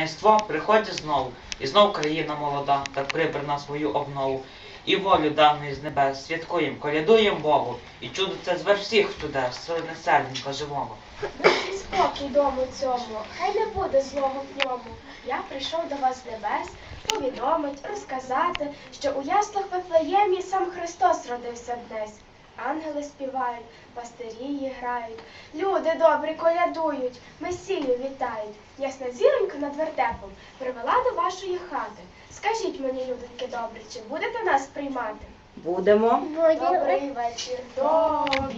таїнство приходить знову, і знов країна молода, так прибрана свою обнову. І волю даної з небес, святкуєм, колядуєм Богу, і чудо це звер всіх чудес, сили несерденька живого. І спокій дому цьому, хай не буде злого в ньому. Я прийшов до вас з небес, повідомить, розказати, що у яслах Вифлеємі сам Христос родився днесь. Ангели співають, пастирії грають, люди добрі колядують, месію вітають. Ясна зіронька над вертепом привела до вашої хати. Скажіть мені, людоньки добрі, чи будете нас приймати? Будемо. Добрий вечір тобі,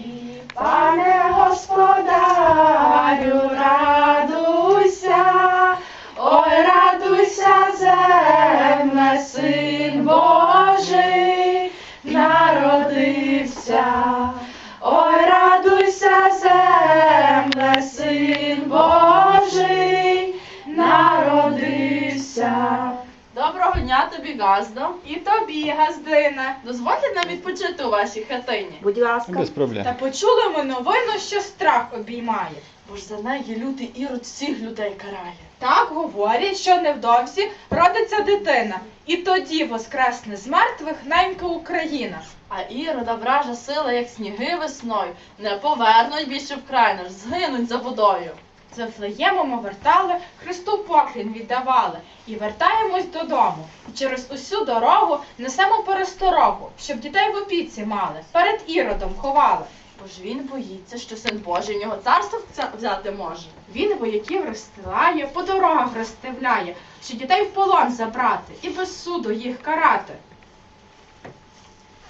дня тобі, газдо. І тобі, газдине. Дозвольте нам відпочити у вашій хатині. Будь ласка. Без проблем. Та почули ми новину, що страх обіймає. Бо ж за неї лютий ірод всіх людей карає. Так говорять, що невдовзі родиться дитина, і тоді воскресне з мертвих ненька Україна. А ірода вража сила, як сніги весною, не повернуть більше в край наш, згинуть за водою. З Вифлеємом вертали, Христу поклін віддавали, і вертаємось додому. І через усю дорогу несемо пересторогу, щоб дітей в опіці мали, перед іродом ховали. Бо ж він боїться, що син Божий нього царство взяти може. Він вояків розстилає, по дорогах розставляє, що дітей в полон забрати і без суду їх карати.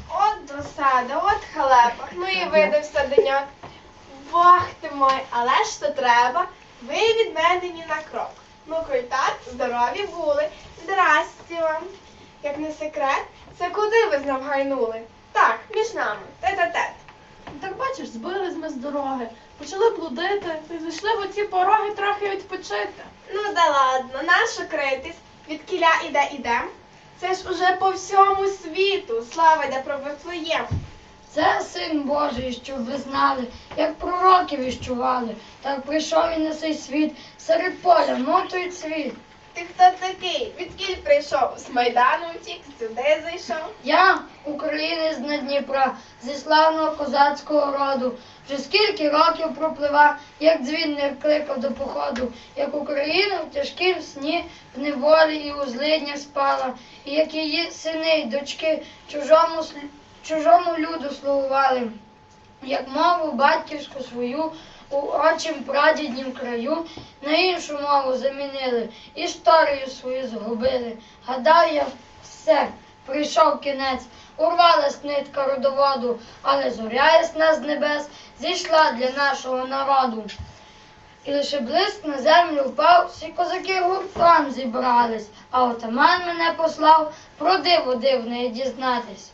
От досада, от халепа, ну і видався деньок. Бог ти мой, але ж то треба, ви від мене ні на крок. Ну, так, здорові були, здрасті вам. Як не секрет, це куди ви знов гайнули? Так, між нами, тет-а-тет. Так бачиш, збились ми з дороги, почали блудити, і зайшли в оці пороги трохи відпочити. Ну да ладно, нащо критись? Від кіля іде ідем? Це ж уже по всьому світу. Слава йде про Вифлеєм. Це син Божий, щоб ви знали, як пророків іщували, так прийшов він на цей світ, серед поля, мов той цвіт. Ти хто такий? Відкіль прийшов? З Майдану втік, сюди зайшов. Я, українець на Дніпра, зі славного козацького роду. Вже скільки років проплива, як дзвін не кликав до походу, як Україна в тяжкім сні, в неволі і у злиднях спала, і як її сини й дочки чужому, слю- чужому люду слугували, як мову батьківську свою у очім прадіднім краю на іншу мову замінили, історію свою згубили. Гадаю, я все, прийшов кінець, урвалась нитка родоводу, але зоря ясна з небес зійшла для нашого народу. І лише блиск на землю впав, всі козаки гуртом зібрались, а отаман мене послав про диво дивне дізнатись.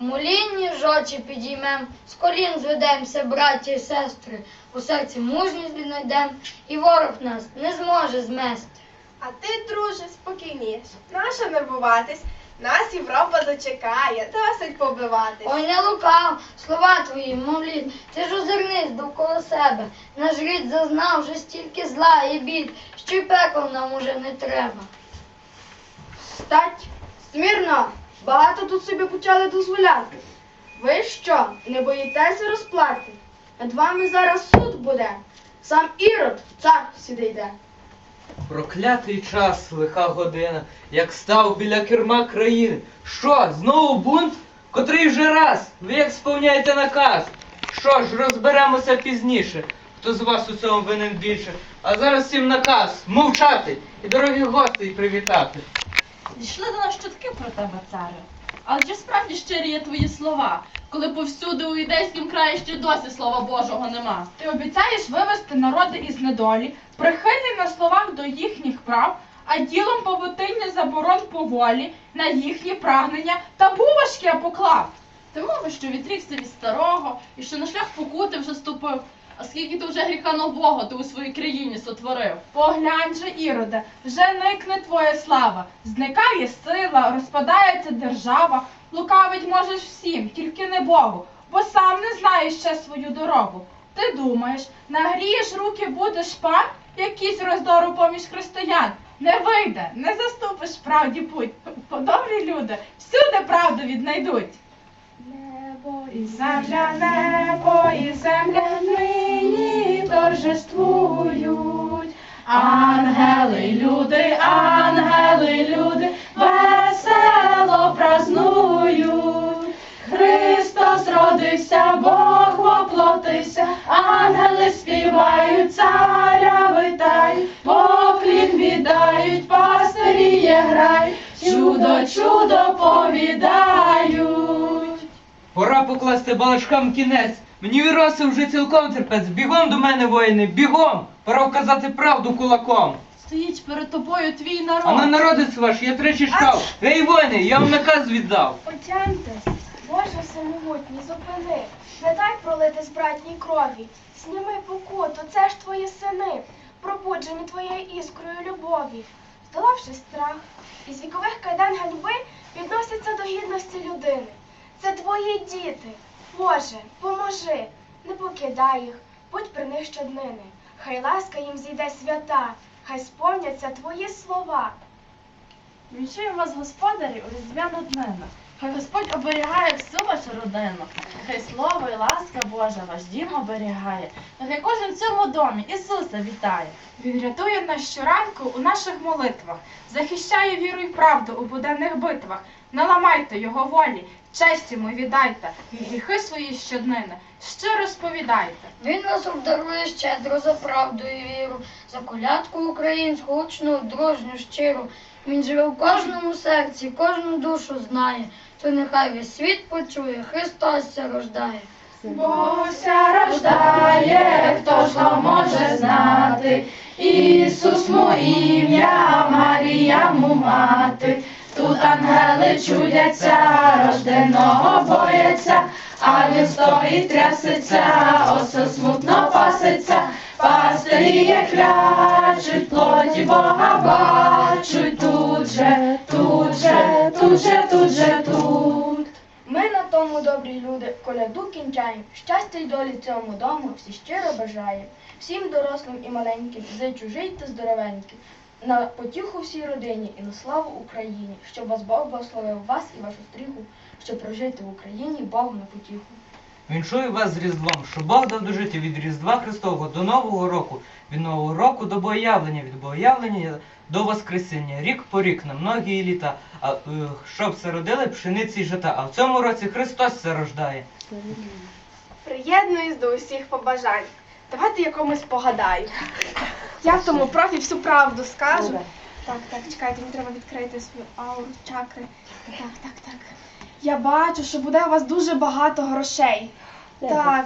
Молінні жочі підіймем, з колін зведемося, браті і сестри, у серці мужність віднайдем, і ворог нас не зможе змести. А ти, друже, спокійніш. Нащо нервуватись? Нас Європа дочекає, досить побиватись. Ой, не лукав, слова твої, мовлі, ти ж озирнись довкола себе. Наш рід зазнав вже стільки зла і бід, що й пекла нам уже не треба. Стать смірно, багато тут собі почали дозволяти. Ви що, не боїтеся розплати? Над вами зараз суд буде. Сам Ірод, цар сюди йде. Проклятий час, лиха година, як став біля керма країни. Що, знову бунт? Котрий вже раз? Ви як сповняєте наказ? Що ж, розберемося пізніше. Хто з вас у цьому винен більше? А зараз всім наказ мовчати і дорогих гостей привітати. Дійшли до нас чутки про тебе, царю. Але чи справді щирі є твої слова, коли повсюди у ідейськім краї ще досі слова Божого нема? Ти обіцяєш вивести народи із недолі, прихильний на словах до їхніх прав, а ділом павутиння заборон поволі на їхні прагнення табу важке поклав. Ти мовиш, що відрікся від старого, і що на шлях покути вже ступив. А скільки ти вже гріха нового ти у своїй країні сотворив? Поглянь же, Іроде, вже никне твоя слава, зникає сила, розпадається держава, лукавить можеш всім, тільки не Богу, бо сам не знаєш ще свою дорогу. Ти думаєш, нагрієш руки, будеш пан, якийсь роздору поміж християн, Не вийде, не заступиш правді путь. Бо добрі люди всюди правду віднайдуть. Небо і земля, небо і земля торжествують. Ангели, люди, ангели, люди весело празнують. Христос родився, Бог воплотився, ангели співають, царя витають, поклін віддають, пастирі грають, чудо, чудо повідають. Пора покласти балачкам кінець. Мені віроси вже цілком терпець. Бігом до мене, воїни, бігом! Пора вказати правду кулаком. Стоїть перед тобою твій народ. А на народець ваш я тричі чекав. Ей, воїни, я вам наказ віддав. Отямтесь, Боже всемогутній, зупини, не дай пролити з братній крові. Сніми покуту, це ж твої сини, пробуджені твоєю іскрою любові. Здолавши страх, із вікових кайдан ганьби підносяться до гідності людини. Це твої діти. Боже, поможи, не покидай їх, будь при них щоднини. Хай ласка їм зійде свята, хай сповняться твої слова. Вінчуємо вас, господарі, у різдвяну днину. Хай Господь оберігає всю вашу родину. Хай слово і ласка Божа ваш дім оберігає. Нехай кожен в цьому домі Ісуса вітає. Він рятує нас щоранку у наших молитвах, захищає віру й правду у буденних битвах. Не ламайте його волі, честь йому віддайте, і гріхи свої щоднини щиро сповідайте. Він нас обдарує щедро за правду і віру, за колядку українську, гучну, дружню, щиру. Він живе в кожному серці, кожну душу знає. То нехай весь світ почує, Христос рождає. Бося рождає, хто ж то може знати, Ісус му ім'я, Марія му мати. Тут ангели чудяться, рожденого бояться, а він стоїть трясеться, осе смутно паситься, пастирі клячуть, плоті Бога бачуть, тут же, тут же, тут же, тут же, тут. Ми на тому добрі люди коляду кінчаємо. Щастя й долі цьому дому всі щиро бажаємо. Всім дорослим і маленьким зичу жийте здоровенькі. На потіху всій родині і на славу Україні, щоб вас Бог благословив вас і вашу стріху, щоб прожити в Україні Богу на потіху. Віншую вас з Різдвом, що Бог дав дожити від Різдва Христового до Нового року, від Нового року до Богоявлення, від Богоявлення до Воскресіння, рік по рік на многії літа, а, е, щоб все родили пшениці й жита. А в цьому році Христос все рождає. Приєднуюсь до усіх побажань. Давайте я комусь погадаю. Я в тому профі всю правду скажу. Так, так, чекайте, мені треба відкрити свою ауру, чакри. Так, так. Я бачу, що буде у вас дуже багато грошей. Так.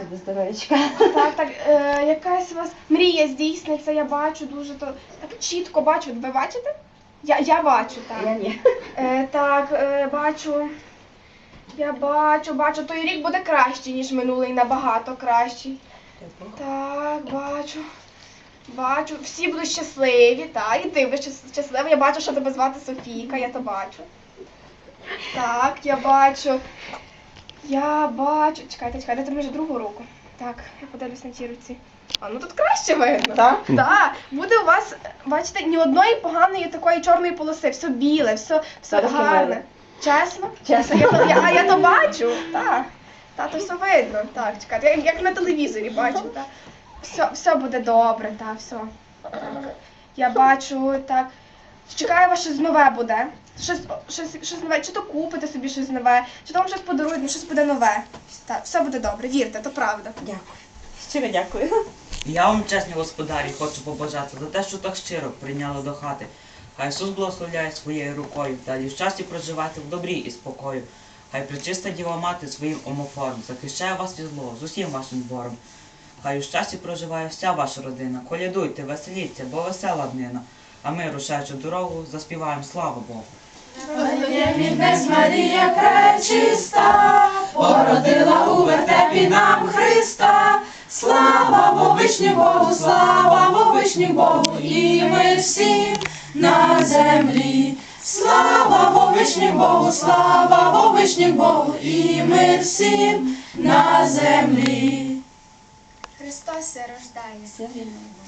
Так, так, е, якась у вас мрія здійсниться, я бачу дуже то так чітко бачу. Ви бачите? Я, я бачу, так. Я ні. Е, так, е, бачу. Я бачу, бачу, той рік буде кращий, ніж минулий, набагато кращий. Так, бачу. Бачу, всі будуть щасливі, так, і ти будеш щас- щаслива. Я бачу, що тебе звати Софійка, я то бачу. Так, я бачу. Я бачу. Чекайте, чекайте, мені вже другу руку. Так, я подивлюсь на ті руці. А ну тут краще видно. Так? Так. Буде у вас, бачите, ні одної поганої такої чорної полоси, все біле, все, все гарне. Чесно? Чесно. Я, то- я, а я то бачу. Так. Та, то все видно. Так, чекайте, як, як на телевізорі бачу. Так. Все, все буде добре, так, все. Так. Я бачу, так. Чекаю вас щось нове буде. Щось, щось, щось нове. Чи то купите собі щось нове, чи то вам щось подарують, ну щось буде нове. Так, все буде добре, вірте, то правда. Дякую. Щиро дякую. Я вам, чесні господарі, хочу побажати за те, що так щиро прийняли до хати. Хай Ісус благословляє своєю рукою, далі в щасті проживати в добрі і спокою. Хай причиста Діва Мати своїм омофором захищає вас від злого з усім вашим двором. Хай у щасті проживає вся ваша родина. Колядуйте, веселіться, бо весела днина. А ми, рушаючи дорогу, заспіваємо славу Богу. Днес Марія пречиста, породила у вертепі нам Христа. Слава вовишню Богу, слава вовишню Богу, і ми всі на землі. Слава вовишню Богу, слава вовишню Богу, і ми всі на землі. Христос рождає.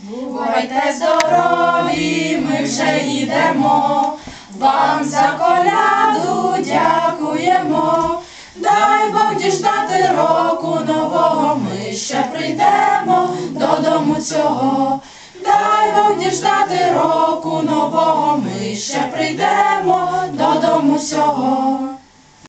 Бувайте здорові, ми вже йдемо, вам за коляду дякуємо, дай Бог діждати року нового. Ми ще прийдемо додому цього. Дай Бог діждати року нового. Ми ще прийдемо додому цього.